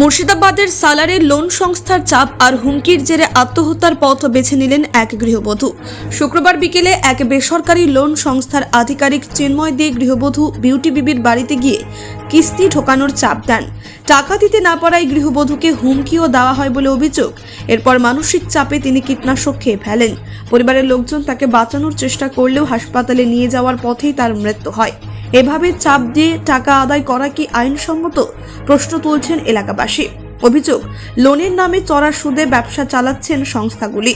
মুর্শিদাবাদের সালারে লোন সংস্থার চাপ আর হুমকির জেরে আত্মহত্যার পথ বেছে নিলেন এক গৃহবধূ। শুক্রবার বিকেলে এক বেসরকারি লোন সংস্থার আধিকারিক চিন্ময় দে গৃহবধূ বিউটি বিবির বাড়িতে গিয়ে কিস্তি ঠোকানোর চাপ দেন। টাকা দিতে না পারায় গৃহবধূকে হুমকিও দেওয়া হয় বলে অভিযোগ। এরপর মানসিক চাপে তিনি কীটনাশক খেয়ে ফেলেন। পরিবারের লোকজন তাকে বাঁচানোর চেষ্টা করলেও হাসপাতালে নিয়ে যাওয়ার পথেই তার মৃত্যু হয়। এভাবে চাপ দিয়ে টাকা আদায় করা কি আইনসম্মত? প্রশ্ন তুলছেন এলাকাবাসী। অভিযোগ, লোনের নামে চড়া সুদে ব্যবসা চালাচ্ছেন সংস্থাগুলি।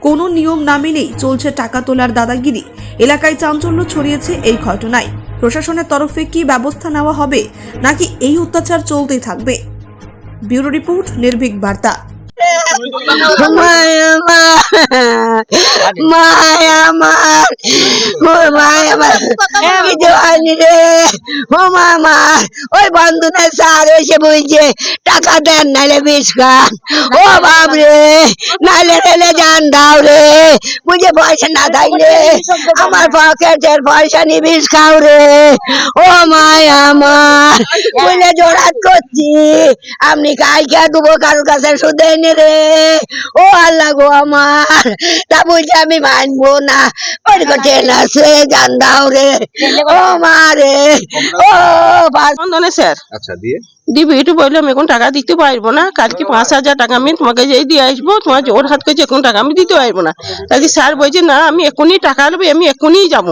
কোনো নিয়ম না মেনেই চলছে টাকা তোলার দাদাগিরি। এলাকায় চাঞ্চল্য ছড়িয়েছে এই ঘটনায়। প্রশাসনের তরফে কি ব্যবস্থা নেওয়া হবে নাকি এই অত্যাচার চলতেই থাকবে? ব্যুরো রিপোর্ট, নির্ভীক বার্তা। টাকা দেন নাইলে বিষ খান ও বাপ রে নাইলে রেলে যান দাও রে। বুঝে পয়সা না থাকলে আমার পকেটের পয়সা নি বিষ খাও রে। ও মায়া আমার বলে জোড়াত করছি আপনি কালকে দেবো কারোর কাছে শুধু এনে রে। ও আল্লাহ গো আমার। তা বলছে আমি মানবো না। ওর কঠিন আছে জান দাও রে। ও মা রে। ও বন্ধনে স্যার। আচ্ছা দিয়ে? দিবি একটু বললাম এখন টাকা দিতে পারব না। কালকে পাঁচ হাজার টাকা আমি তোমাকে যেই দিয়ে আসব তোমার জোর হাত এখন টাকা আমি দিতে পারব না। স্যার বলছে না আমি এখনই টাকা নেব আমি এখনই যাব।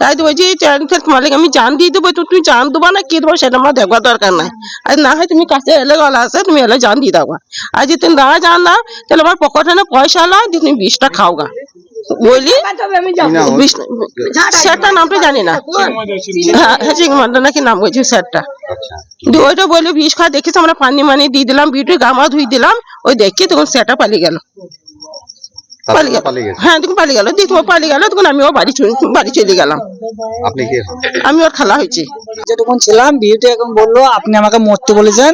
তাই তো বলছি "তাহলে তোমার আমি জান দিয়ে দেবো তো তুমি জান দেবো না কি দেবো সেটা আমার দেখবার দরকার নাই। আর না হয় তুমি কাছে এলে গলা আছে তুমি এলে জান দিয়ে দেবো আর যদি তুমি না জান দাও তাহলে আমার পকেটে না পয়সা লা দিয়ে তুমি বিষটা খাও গা বলি? বিষ নামটা জানি না। হ্যাঁ চিংমান্ডা নাকি নাম বলছি স্যারটা ওইটা বলে বিষ খা দেখিস আমরা পানি মানি দিয়ে দিলাম বিউটি গামা ধুই দিলাম ওই দেখি তখন সেটা পালিয়ে গেল। হ্যাঁ তখন পালিয়ে গেল। দিয়ে তোমার পালিয়ে গেল তখন আমিও বাড়ি চলে বাড়ি চলে গেলাম। আপনি কে? হন? আমি ওর খালা হয়েছি। যেটুকুন ছিলাম এখন বলল আপনি আমাকে মরতে বলেছেন।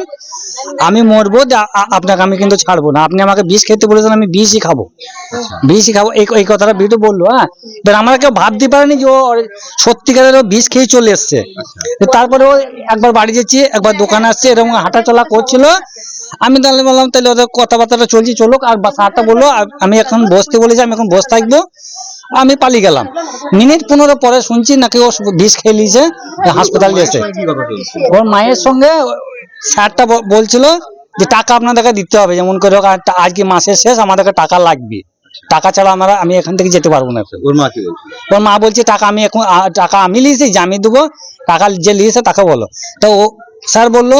আমি মরবো আপনাকে আমি কিন্তু ছাড়বো না। আপনি আমাকে বিষ খেতে বলেছেন আমি বিষই খাব। বিষই খাব। এই এই কথাটা বিউটি বলল হ্যাঁ? এবার আমরা কেউ ভাবতে পারিনি যে ও সত্যিকারের ও বিষ খেয়ে চলে এসছে। তারপরে ও একবার বাড়ি যাচ্ছি একবার দোকানে আসছে এরকম হাঁটাচলা করছিল। আমি তাহলে বললাম তাহলে ওদের কথাবার্তাটা চলছি চলুক। আর স্যারটা বলল আমি এখন বসতে বলেছি আমি এখন বসে থাকব। আমি পালিয়ে গেলাম। মিনিট পনেরো পরে শুনছি নাকি ও বিষ খেয়ে নিয়েছে হাসপাতাল গেছে ওর মায়ের সঙ্গে স্যারটা বলছিল যে টাকা আপনাদেরকে দিতে হবে যেমন করে হোক আজকে মাসের শেষ আমাদেরকে টাকা লাগবে। টাকা ছাড়া আমরা আমি এখান থেকে যেতে পারব না। ওর মা কি বলছিল? ওর মা বলছে টাকা আমি এখন টাকা আমি লিয়েছি যে আমি দেবো টাকা যে লিয়েছে তাকে বলো। তো ও স্যার বলল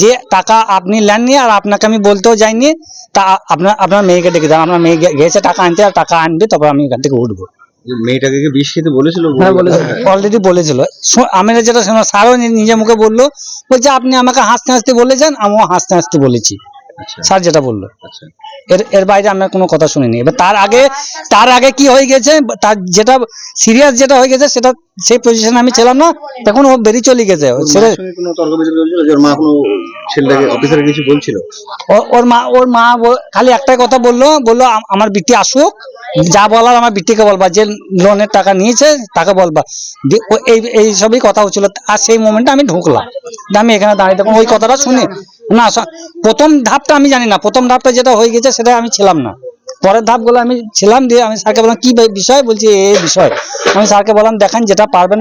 যে টাকা আপনি নেননি আর আপনাকে আমি বলতেও যাইনি। তা আপনার আপনার মেয়েকে ডেকে দেন আপনার মেয়ে গেছে টাকা আনতে আর টাকা আনবে তারপর আমি এখান থেকে উঠবো। মেয়েটাকে কি বিষ খেতে বলেছিল হ্যাঁ বলেছিল। অলরেডি বলেছিল। শো- আমি যেটা শোনা স্যারও নিজে মুখে বলল বলছে আপনি আমাকে হাসতে হাসতে বলেছেন আমিও হাসতে হাসতে বলেছি। স্যার যেটা বলল। আচ্ছা। এর এর বাইরে আমরা কোনো কথা শুনিনি। এবার তার আগে তার আগে কি হয়ে গেছে তার যেটা সিরিয়াস যেটা হয়ে গেছে সেটা সেই পজিশনে আমি ছিলাম না তখন ও বেরিয়ে চলে গেছে। ছেড়ে কোনো তর্ক বিতর্ক চলছিল যে ওর মা কোনো ছেলেটাকে অফিসারে কিছু বলছিল? ওর মা ওর মা খালি একটাই কথা বলল বলল আমার বিটি আসুক যা বলার আমার বিটিকে বলবা যে লোনের টাকা নিয়েছে তাকে বলবা। এই এই সবই কথা হচ্ছিল। আর সেই মোমেন্টে আমি ঢুকলাম। আমি এখানে দাঁড়িয়ে তখন ওই কথাটা শুনি না প্রথম ধাপটা আমি জানি না। প্রথম ধাপটা যেটা হয়ে গেছে সেটা আমি ছিলাম না। পরের ধাপগুলো আমি ছিলাম দিয়ে আমি স্যারকে বললাম কি বিষয়? বলছি এই বিষয়। আমি স্যারকে বললাম দেখেন যেটা পারবেন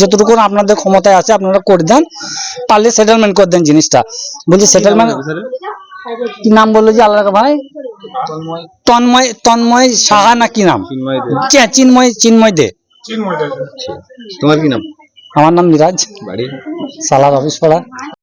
যতটুকু আপনাদের ক্ষমতায় আছে আপনারা করে দেন। পারলে সেটেলমেন্ট করে দেন জিনিসটা। বলছি সেটেলমেন্ট কি নাম বলল যে আল্লাহ ভাই? তন্ময়। তন্ময় সাহা না কি নাম? চিন্ময় দে। চিন্ময় চিন্ময় দে। তোমার কি নাম? আমার নাম মিরাজ বাড়ি? সালার অফিস পড়া।